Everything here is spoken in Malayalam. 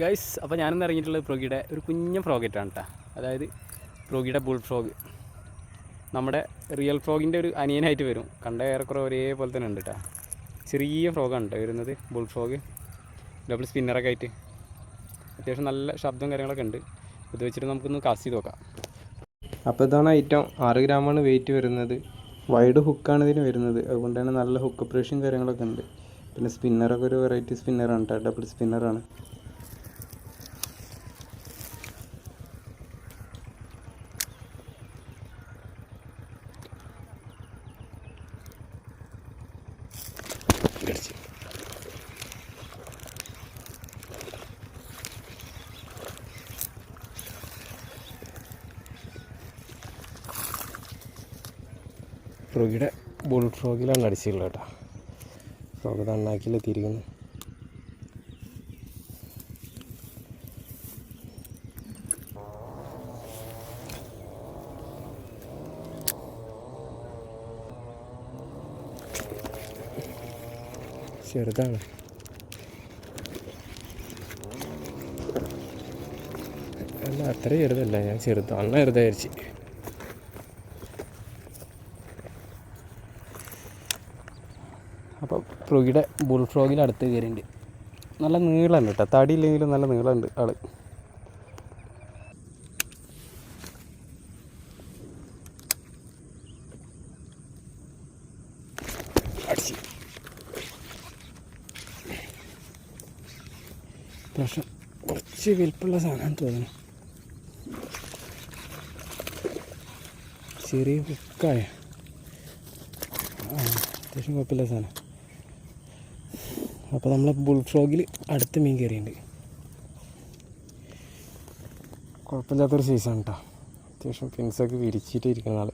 ഗൈസ് അപ്പോൾ ഞാനിന്ന് ഇറങ്ങിയിട്ടുള്ളത് പ്രോഗിയുടെ ഒരു കുഞ്ഞൻ ഫ്രോഗറ്റാണ് കേട്ടോ അതായത് പ്രോഗിയുടെ ബുൾ ഫ്രോഗ്. നമ്മുടെ റിയൽ ഫ്രോഗിന്റെ ഒരു അനിയനായിട്ട് വരും. കണ്ട ഏറെക്കുറെ ഒരേപോലെ തന്നെ ഉണ്ട് കേട്ടോ ചെറിയ ഫ്രോഗാണ് കേട്ടോ വരുന്നത് ബുൾ ഫ്രോഗ്. ഡബിൾ സ്പിന്നറൊക്കെ ആയിട്ട്. അത്യാവശ്യം നല്ല ശബ്ദവും കാര്യങ്ങളൊക്കെ ഉണ്ട്. ഇത് വെച്ചിട്ട് നമുക്കൊന്ന് കാസ്റ്റ് ചെയ്ത് നോക്കാം. അപ്പോൾ ഇതാണ് ഐറ്റം. ആറ് ഗ്രാമാണ് വെയിറ്റ് വരുന്നത്. വൈഡ് ഹുക്കാണ് ഇതിന് വരുന്നത്. അതുകൊണ്ട് തന്നെ നല്ല ഹുക്ക് പ്രേഷും കാര്യങ്ങളൊക്കെ ഉണ്ട്. പിന്നെ സ്പിന്നറൊക്കെ ഒരു വെറൈറ്റി സ്പിന്നറാണ് കേട്ടോ ഡബിൾ സ്പിന്നറാണ്. ഫ്രോഗിയുടെ ബുൾ ഫ്രോഗിലാണ് അടിച്ചിട്ടുള്ളത് കേട്ടോ. ഫ്രോഗ് തണ്ണാക്കിലെത്തിയിരിക്കുന്നു ചെറുതാണ്. അല്ല അത്ര ചെറുതല്ല ഞാൻ ചെറുത്? അണ്ണ ചെറുതായിരിച്ചു അപ്പോൾ ഫ്രോഗിയുടെ ബുൾ ഫ്രോഗിൽ അടുത്ത് കയറിയിട്ടുണ്ട്. നല്ല നീളമുണ്ട് കേട്ടോ തടി ഇല്ലെങ്കിലും നല്ല നീളമുണ്ട് ആൾ. അടിച്ച്. പക്ഷെ കുറച്ച് വലിപ്പുള്ള സാധനം തോന്നുന്നു ചെറിയ ഹുക്കായ ആ അത്യാവശ്യം കുഴപ്പമില്ല സാധനം. അപ്പോൾ നമ്മളെ ബുൾ ഫ്രോഗിൽ അടുത്ത മീൻ കയറിയുണ്ട് കുഴപ്പമില്ലാത്തൊരു സൈസാണ് കേട്ടോ അത്യാവശ്യം ഫിൻസൊക്കെ വിരിച്ചിട്ടിരിക്കുന്ന ആൾ